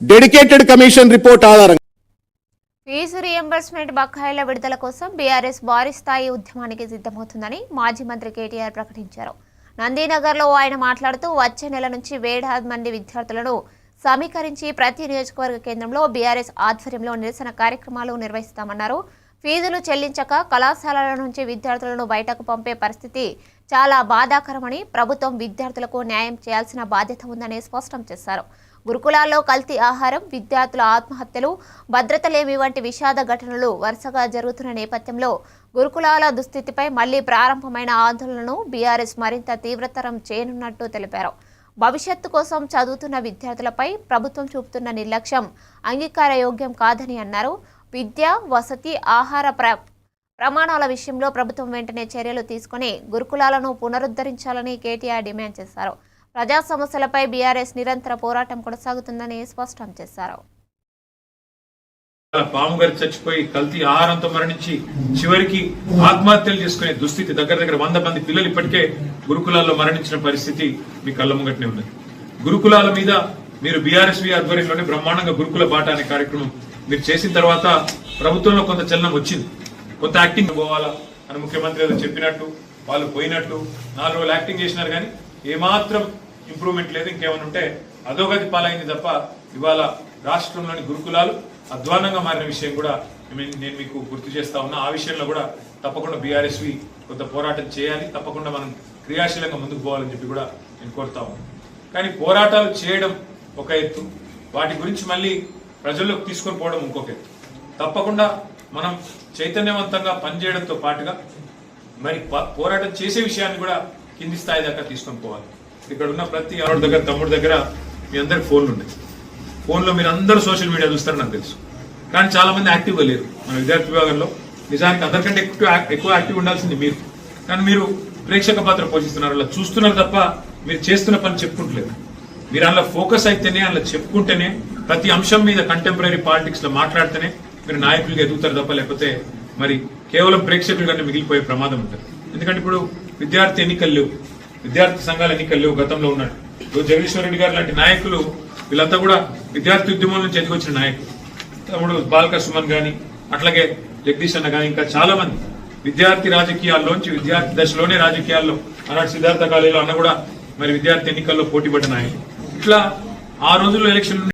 Dedicated commission report ఆధారంగా. Fee reimbursement బకాయిల విడుదల కోసం బీఆర్ఎస్ భారీ స్థాయి ఉద్యమానికి సిద్ధమవుతుందని మాజీ మంత్రి కేటీఆర్ ప్రకటించారు. నందీనగర్లో ఆయన మాట్లాడుతూ వచ్చే నెల నుంచి వేలాది మంది విద్యార్థులను సమీకరించి ప్రతి నియోజకవర్గ కేంద్రంలో బీఆర్ఎస్ ఆధ్వర్యంలో నిరసన కార్యక్రమాలు నిర్వహిస్తామన్నారు. ఫీజులు చెల్లించక కళాశాలల నుంచి విద్యార్థులను బయటకు పంపే పరిస్థితి చాలా బాధాకరమని ప్రభుత్వం విద్యార్థులకు న్యాయం చేయాల్సిన బాధ్యత ఉందని స్పష్టం చేశారు. గురుకులాల్లో కల్తీ ఆహారం విద్యార్థుల ఆత్మహత్యలు భద్రతలేమి వంటి విషాద ఘటనలు వరుసగా జరుగుతున్న నేపథ్యంలో గురుకులాల దుస్థితిపై మళ్ళీ ప్రారంభమైన ఆందోళనను బీఆర్ఎస్ మరింత తీవ్రతరం చేయనున్నట్టు తెలిపారు. భవిష్యత్తు కోసం చదువుతున్న విద్యార్థులపై ప్రభుత్వం చూపుతున్న నిర్లక్ష్యం అంగీకారయోగ్యం కాదని అన్నారు. విద్య వసతి ఆహార ప్ర ప్రమాణాల విషయంలో ప్రభుత్వం వెంటనే చర్యలు తీసుకుని గురుకులాలను పునరుద్ధరించాలని కేటీఆర్ డిమాండ్ చేశారు. ప్రజా సమస్యలపై బీఆర్ఎస్ నిరంతర పోరాటం కొనసాగుతుందని స్పష్టం చేశారు. పాము గారి చచ్చిపోయి కల్తీ ఆహారంతో మరణించి చివరికి ఆత్మహత్యలు చేసుకునే దుస్థితి దగ్గర దగ్గర వంద మంది పిల్లలు ఇప్పటికే గురుకులాల్లో మరణించిన పరిస్థితి మీ కళ్ళ ముంగట్నే ఉన్నది. గురుకులాల మీద మీరు బీఆర్ఎస్వి ఆధ్వర్యంలోనే బ్రహ్మాండంగా గురుకుల బాట అనే కార్యక్రమం మీరు చేసిన తర్వాత ప్రభుత్వంలో కొంత చలనం వచ్చింది. కొంత యాక్టింగ్ పోవాలా అని ముఖ్యమంత్రి ఏదో చెప్పినట్టు వాళ్ళు పోయినట్టు నాలుగు రోజులు యాక్టింగ్ చేసినారు కానీ ఏమాత్రం ఇంప్రూవ్మెంట్ లేదు ఇంకేమైనా ఉంటే అధోగతి పాలైంది తప్ప ఇవాళ రాష్ట్రంలోని గురుకులాలు అధ్వానంగా మారిన విషయం కూడా నేను నేను మీకు గుర్తు చేస్తా ఉన్నా. ఆ విషయంలో కూడా తప్పకుండా బీఆర్ఎస్వి కొంత పోరాటం చేయాలి. తప్పకుండా మనం క్రియాశీలంగా ముందుకు పోవాలని చెప్పి కూడా నేను కోరుతా ఉన్నాను కానీ పోరాటాలు చేయడం ఒక ఎత్తు. వాటి గురించి మళ్ళీ ప్రజల్లోకి తీసుకొని పోవడం ఇంకొక ఎత్తు. తప్పకుండా మనం చైతన్యవంతంగా పనిచేయడంతో పాటుగా మరి ప- పోరాటం చేసే విషయాన్ని కూడా కింది స్థాయి దాకా తీసుకొని పోవాలి. ఇక్కడ ఉన్న ప్రతి ఆవిడ దగ్గర తమ్ముడి దగ్గర మీ అందరికి ఫోన్లు ఉన్నాయి. ఫోన్లో మీరు అందరూ సోషల్ మీడియా చూస్తారని నాకు తెలుసు. కానీ చాలా మంది యాక్టివ్గా లేరు మన విద్యార్థి విభాగంలో. నిజానికి అందరికంటే ఎక్కువ ఎక్కువ యాక్టివ్ ఉండాల్సింది మీరు. కానీ మీరు ప్రేక్షక పాత్ర పోషిస్తున్నారు అలా చూస్తున్నారు తప్ప మీరు చేస్తున్న పని చెప్పుకుంటలేదు. మీరు అందులో ఫోకస్ అయితేనే అందులో చెప్పుకుంటేనే ప్రతి అంశం మీద కంటెంపరీ పాలిటిక్స్లో మాట్లాడితేనే మీరు నాయకులుగా ఎదుగుతారు తప్ప లేకపోతే మరి కేవలం ప్రేక్షకులుగానే మిగిలిపోయే ప్రమాదం ఉంటుంది. ఎందుకంటే ఇప్పుడు విద్యార్థి ఎన్నికలు లేవు. విద్యార్థి సంఘాల ఎన్నికలు లేవు గతంలో ఉన్నాడు ఇప్పుడు జగదీశ్వర్ రెడ్డి గారు లాంటి నాయకులు వీళ్ళంతా కూడా విద్యార్థి ఉద్యమం నుంచి ఎదిగొచ్చిన నాయకులు. తమ్ముడు బాలక సుమన్ కానీ అట్లాగే జగదీష్ అన్న గాని ఇంకా చాలా మంది విద్యార్థి రాజకీయాల్లోంచి విద్యార్థి దశలోనే రాజకీయాల్లో ఆనాడు సిద్ధార్థ కాలేజీలో అన్న కూడా మరి విద్యార్థి ఎన్నికల్లో పోటీ పడిన నాయకులు ఇట్లా ఆ రోజుల్లో ఎలక్షన్